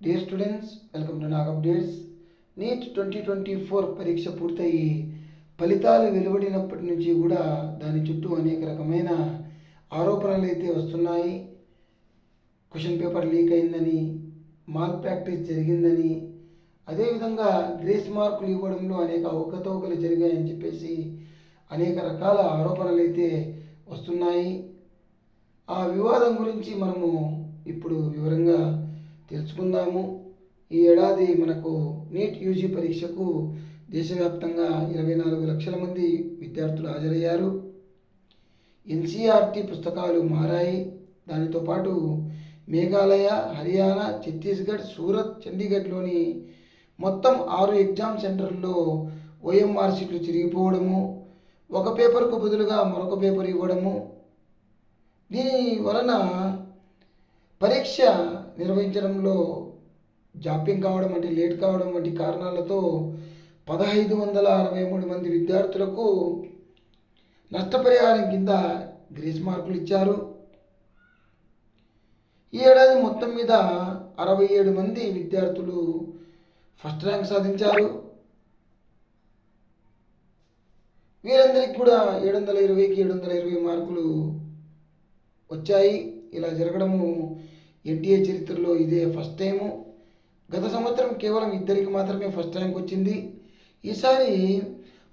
Dear students welcome to Nag updates NEET twenty twenty four పరీక్ష పూర్తయి ఫలితాలు వెలువడినప్పటి నుంచి కూడా దాని చుట్టూ అనేక రకమైన ఆరోపణలు అయితే వస్తున్నాయి. క్వశ్చన్ పేపర్ లీక్ అయిందని మాల్ ప్రాక్టీస్ జరిగిందని అదేవిధంగా గ్రేస్ మార్కులు ఇవ్వడంలో అనేక అవకతవకలు జరిగాయని చెప్పేసి అనేక రకాల ఆరోపణలు అయితే వస్తున్నాయి. ఆ వివాదం గురించి మనము ఇప్పుడు వివరంగా తెలుసుకుందాము. ఈ ఏడాది మనకు నీట్ యూజీ పరీక్షకు దేశవ్యాప్తంగా ఇరవై నాలుగు లక్షల మంది విద్యార్థులు హాజరయ్యారు. ఎన్సీఆర్టీ పుస్తకాలు మారాయి. దానితో పాటు మేఘాలయ హర్యానా ఛత్తీస్గఢ్ సూరత్ చండీగఢ్లోని మొత్తం ఆరు ఎగ్జామ్ సెంటర్లో ఓఎంఆర్ సీట్లు చిరిగిపోవడము ఒక పేపర్కు బదులుగా మరొక పేపర్ ఇవ్వడము. దీని వలన పరీక్ష నిర్వహించడంలో జాప్యం కావడం వంటి లేట్ కావడం వంటి కారణాలతో పదహైదు వందల అరవై మూడు మంది విద్యార్థులకు నష్టపరిహారం కింద గ్రేస్ మార్కులు ఇచ్చారు. ఈ ఏడాది మొత్తం మీద అరవై ఏడు మంది విద్యార్థులు ఫస్ట్ ర్యాంక్ సాధించారు. వీరందరికీ కూడా ఏడు వందల ఇరవైకి ఏడు వందల ఇరవై మార్కులు వచ్చాయి. ఇలా జరగడము ఎన్టీఏ చరిత్రలో ఇదే ఫస్ట్ టైము గత సంవత్సరం కేవలం ఇద్దరికి మాత్రమే ఫస్ట్ ర్యాంక్ వచ్చింది. ఈసారి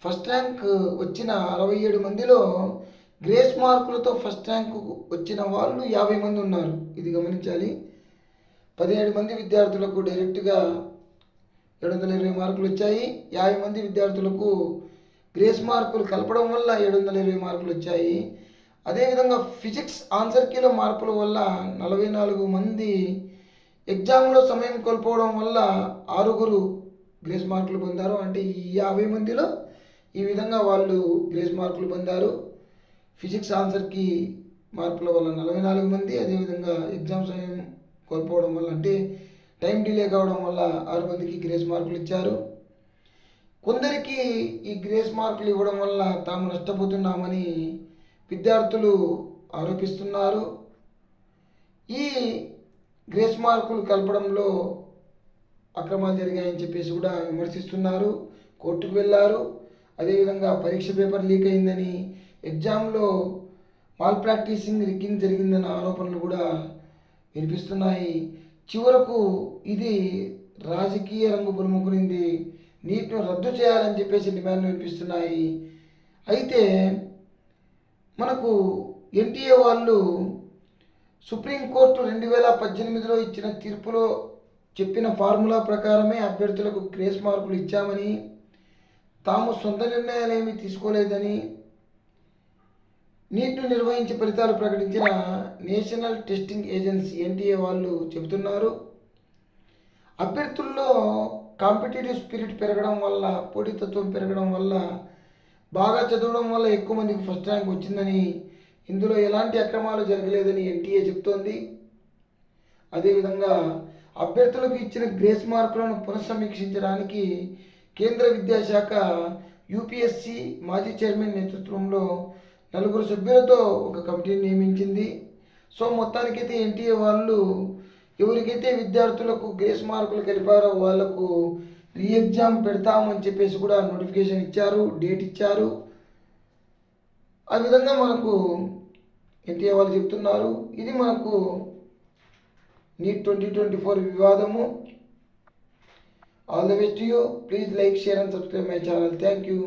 ఫస్ట్ ర్యాంక్ వచ్చిన అరవై ఏడు మందిలో గ్రేస్ మార్కులతో ఫస్ట్ ర్యాంక్ వచ్చిన వాళ్ళు యాభై మంది ఉన్నారు. ఇది గమనించాలి. పదిహేడు మంది విద్యార్థులకు డైరెక్ట్గా ఏడు వందల ఇరవై మార్కులు వచ్చాయి. యాభై మంది విద్యార్థులకు గ్రేస్ మార్కులు కలపడం వల్ల ఏడు వందల ఇరవై మార్కులు వచ్చాయి. అదేవిధంగా ఫిజిక్స్ ఆన్సర్ కీలో మార్పుల వల్ల నలభై నాలుగు మంది ఎగ్జామ్లో సమయం కోల్పోవడం వల్ల ఆరుగురు గ్రేస్ మార్కులు పొందారు. అంటే ఈ యాభై మందిలో ఈ విధంగా వాళ్ళు గ్రేస్ మార్కులు పొందారు. ఫిజిక్స్ ఆన్సర్కి మార్పుల వల్ల నలభై నాలుగు మంది అదేవిధంగా ఎగ్జామ్ సమయం కోల్పోవడం వల్ల అంటే టైం డిలే కావడం వల్ల ఆరు మందికి గ్రేస్ మార్కులు ఇచ్చారు. కొందరికి ఈ గ్రేస్ మార్కులు ఇవ్వడం వల్ల తాము నష్టపోతున్నామని విద్యార్థులు ఆరోపిస్తున్నారు. ఈ గ్రేస్ మార్కులు కలపడంలో అక్రమాలు జరిగాయని చెప్పేసి కూడా విమర్శిస్తున్నారు. కోర్టుకు వెళ్ళారు. అదేవిధంగా పరీక్ష పేపర్ లీక్ అయిందని ఎగ్జామ్లో మాల్ ప్రాక్టీసింగ్ రిగ్గింగ్ జరిగిందన్న ఆరోపణలు కూడా వినిపిస్తున్నాయి. చివరకు ఇది రాజకీయ రంగు పులుముకునింది నీటిని రద్దు చేయాలని చెప్పేసి డిమాండ్లు వినిపిస్తున్నాయి. అయితే మనకు ఎన్టీఏ వాళ్ళు సుప్రీంకోర్టు రెండు వేల పద్దెనిమిదిలో ఇచ్చిన తీర్పులో చెప్పిన ఫార్ములా ప్రకారమే అభ్యర్థులకు గ్రేస్ మార్కులు ఇచ్చామని తాము సొంత నిర్ణయాలేమీ తీసుకోలేదని నీట్ను నిర్వహించి ఫలితాలు ప్రకటించిన నేషనల్ టెస్టింగ్ ఏజెన్సీ ఎన్టీఏ వాళ్ళు చెబుతున్నారు. అభ్యర్థుల్లో కాంపిటేటివ్ స్పిరిట్ పెరగడం వల్ల పోటీతత్వం పెరగడం వల్ల బాగా చదవడం వల్ల ఎక్కువ మందికి ఫస్ట్ ర్యాంక్ వచ్చిందని ఇందులో ఎలాంటి అక్రమాలు జరగలేదని ఎన్టీఏ చెప్తోంది. అదేవిధంగా అభ్యర్థులకు ఇచ్చిన గ్రేస్ మార్కులను పునఃసమీక్షించడానికి కేంద్ర విద్యాశాఖ యూపీఎస్సి మాజీ చైర్మన్ నేతృత్వంలో నలుగురు సభ్యులతో ఒక కమిటీని నియమించింది. సో మొత్తానికైతే ఎన్టీఏ వాళ్ళు ఎవరికైతే విద్యార్థులకు గ్రేస్ మార్కులు కలిపారో వాళ్ళకు రీ ఎగ్జామ్ పెడతామని చెప్పేసి కూడా నోటిఫికేషన్ ఇచ్చారు డేట్ ఇచ్చారు. ఆ విధంగా మనకు ఎన్టీఏ వాళ్ళు చెప్తున్నారు. ఇది మనకు NEET twenty twenty four వివాదము. All the best you please like share and subscribe my channel thank you